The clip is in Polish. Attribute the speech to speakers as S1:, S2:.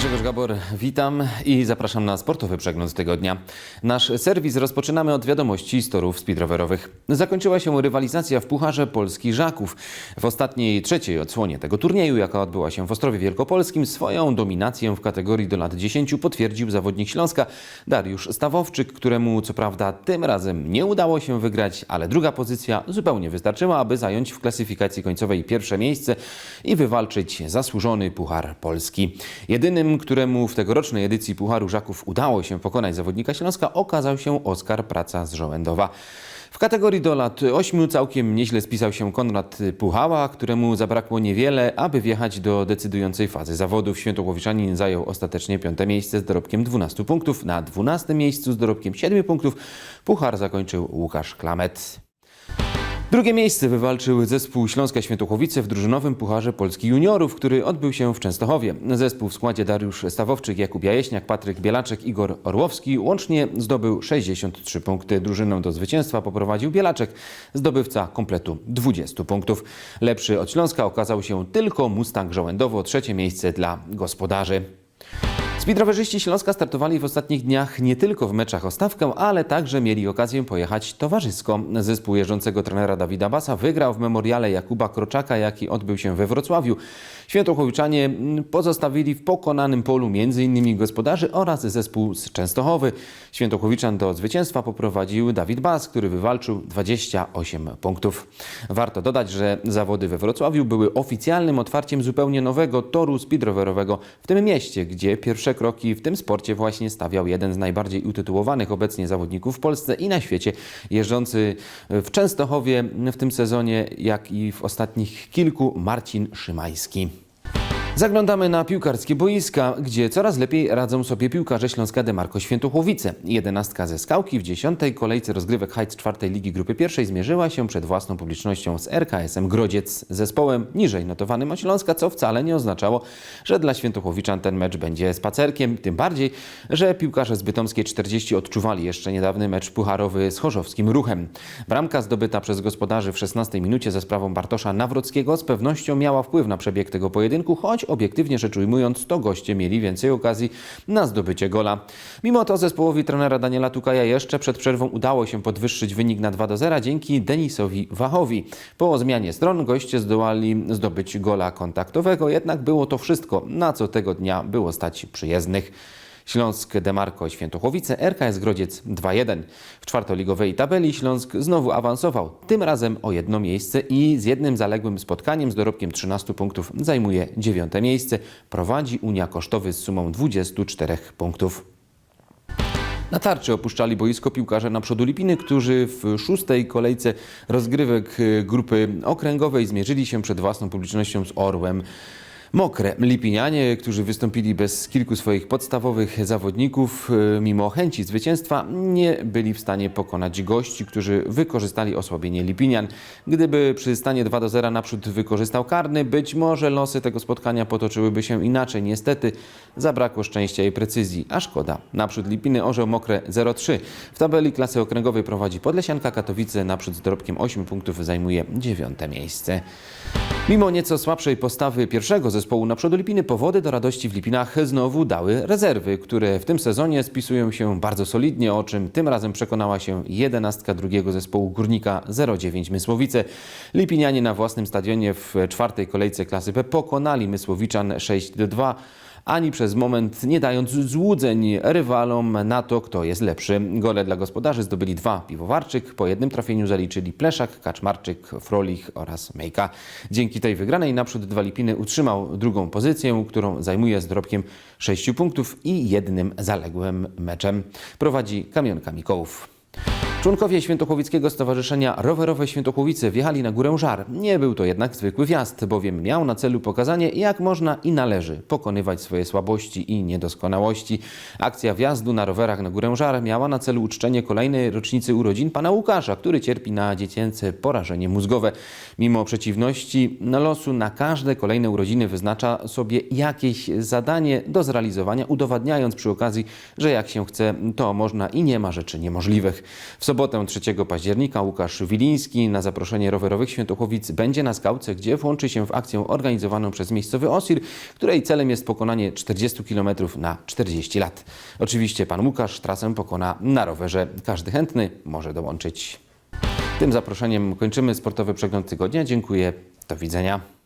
S1: Grzegorz Gabor, witam i zapraszam na sportowy przegląd tygodnia. Nasz serwis rozpoczynamy od wiadomości z torów speedrowerowych. Zakończyła się rywalizacja w Pucharze Polski Żaków. W ostatniej, trzeciej odsłonie tego turnieju, jaka odbyła się w Ostrowie Wielkopolskim, swoją dominację w kategorii do lat 10 potwierdził zawodnik Śląska Dariusz Stawowczyk, któremu co prawda tym razem nie udało się wygrać, ale druga pozycja zupełnie wystarczyła, aby zająć w klasyfikacji końcowej pierwsze miejsce i wywalczyć zasłużony Puchar Polski. Jedynym, któremu w tegorocznej edycji Pucharu Żaków udało się pokonać zawodnika Śląska, okazał się Oskar Praca z Żołędowa. W kategorii do lat 8 całkiem nieźle spisał się Konrad Puchała, któremu zabrakło niewiele, aby wjechać do decydującej fazy zawodów. Świętochłowiczanin zajął ostatecznie piąte miejsce z dorobkiem 12 punktów. Na 12 miejscu z dorobkiem 7 punktów Puchar zakończył Łukasz Klamet. Drugie miejsce wywalczył zespół Śląska Świętochłowice w drużynowym Pucharze Polski Juniorów, który odbył się w Częstochowie. Zespół w składzie Dariusz Stawowczyk, Jakub Jajeśniak, Patryk Bielaczek, Igor Orłowski łącznie zdobył 63 punkty. Drużyną do zwycięstwa poprowadził Bielaczek, zdobywca kompletu 20 punktów. Lepszy od Śląska okazał się tylko Mustang Żołędowo, trzecie miejsce dla gospodarzy. Speedrowerzyści Śląska startowali w ostatnich dniach nie tylko w meczach o stawkę, ale także mieli okazję pojechać towarzysko. Zespół jeżdżącego trenera Dawida Basa wygrał w memoriale Jakuba Kroczaka, jaki odbył się we Wrocławiu. Świętochłowicanie pozostawili w pokonanym polu m.in. gospodarzy oraz zespół z Częstochowy. Świętochłowiczan do zwycięstwa poprowadził Dawid Bas, który wywalczył 28 punktów. Warto dodać, że zawody we Wrocławiu były oficjalnym otwarciem zupełnie nowego toru speedrowerowego w tym mieście, gdzie pierwsze kroki w tym sporcie właśnie stawiał jeden z najbardziej utytułowanych obecnie zawodników w Polsce i na świecie, jeżdżący w Częstochowie w tym sezonie, jak i w ostatnich kilku, Marcin Szymański. Zaglądamy na piłkarskie boiska, gdzie coraz lepiej radzą sobie piłkarze Śląska Demarko Świętochłowice. Jedenastka ze Skałki w dziesiątej kolejce rozgrywek Heights czwartej Ligi Grupy Pierwszej zmierzyła się przed własną publicznością z RKS-em Grodziec, zespołem niżej notowanym od Śląska, co wcale nie oznaczało, że dla Świętochłowiczan ten mecz będzie spacerkiem, tym bardziej, że piłkarze z Bytomskiej 40 odczuwali jeszcze niedawny mecz pucharowy z chorzowskim ruchem. Bramka zdobyta przez gospodarzy w 16 minucie za sprawą Bartosza Nawrockiego z pewnością miała wpływ na przebieg tego pojedynku, choć obiektywnie rzecz ujmując, to goście mieli więcej okazji na zdobycie gola. Mimo to zespołowi trenera Daniela Tukaja jeszcze przed przerwą udało się podwyższyć wynik na 2 do 0 dzięki Denisowi Wachowi. Po zmianie stron goście zdołali zdobyć gola kontaktowego, jednak było to wszystko, na co tego dnia było stać przyjezdnych. Śląsk Demarko Świętochłowice, RKS Grodziec 2-1. W czwartoligowej tabeli Śląsk znowu awansował, tym razem o jedno miejsce i z jednym zaległym spotkaniem z dorobkiem 13 punktów zajmuje dziewiąte miejsce. Prowadzi Unia Kosztowy z sumą 24 punktów. Na tarczy opuszczali boisko piłkarze na przodu Lipiny, którzy w szóstej kolejce rozgrywek y, grupy okręgowej zmierzyli się przed własną publicznością z Orłem. Mokre. Lipinianie, którzy wystąpili bez kilku swoich podstawowych zawodników, y, mimo chęci zwycięstwa, nie byli w stanie pokonać gości, którzy wykorzystali osłabienie Lipinian. Gdyby przy stanie 2 do 0 naprzód wykorzystał karny, być może losy tego spotkania potoczyłyby się inaczej. Niestety zabrakło szczęścia i precyzji, a szkoda. Naprzód Lipiny orzeł Mokre 0-3. W tabeli klasy okręgowej prowadzi Podlesianka Katowice, naprzód z dorobkiem 8 punktów zajmuje dziewiąte miejsce. Mimo nieco słabszej postawy pierwszego zespołu na przodu Lipiny, powody do radości w Lipinach znowu dały rezerwy, które w tym sezonie spisują się bardzo solidnie, o czym tym razem przekonała się jedenastka drugiego zespołu Górnika 09 Mysłowice. Lipinianie na własnym stadionie w czwartej kolejce klasy P pokonali Mysłowiczan 6 do 2 ani przez moment nie dając złudzeń rywalom na to, kto jest lepszy. Gole dla gospodarzy zdobyli dwa piwowarczyk, po jednym trafieniu zaliczyli Pleszak, Kaczmarczyk, Frolich oraz Mejka. Dzięki tej wygranej naprzód dwa Lipiny utrzymał drugą pozycję, którą zajmuje z dorobkiem 6 punktów i jednym zaległym meczem. Prowadzi Kamionka Mikołów. Członkowie Świętochłowickiego Stowarzyszenia Rowerowe Świętochłowice wjechali na Górę Żar. Nie był to jednak zwykły wjazd, bowiem miał na celu pokazanie, jak można i należy pokonywać swoje słabości i niedoskonałości. Akcja wjazdu na rowerach na Górę Żar miała na celu uczczenie kolejnej rocznicy urodzin pana Łukasza, który cierpi na dziecięce porażenie mózgowe. Mimo przeciwności losu na każde kolejne urodziny wyznacza sobie jakieś zadanie do zrealizowania, udowadniając przy okazji, że jak się chce, to można i nie ma rzeczy niemożliwych. W sobotę 3 października Łukasz Wiliński na zaproszenie rowerowych Świętochłowic będzie na skałce, gdzie włączy się w akcję organizowaną przez miejscowy OSIR, której celem jest pokonanie 40 km na 40 lat. Oczywiście pan Łukasz trasę pokona na rowerze. Każdy chętny może dołączyć. Tym zaproszeniem kończymy sportowy przegląd tygodnia. Dziękuję. Do widzenia.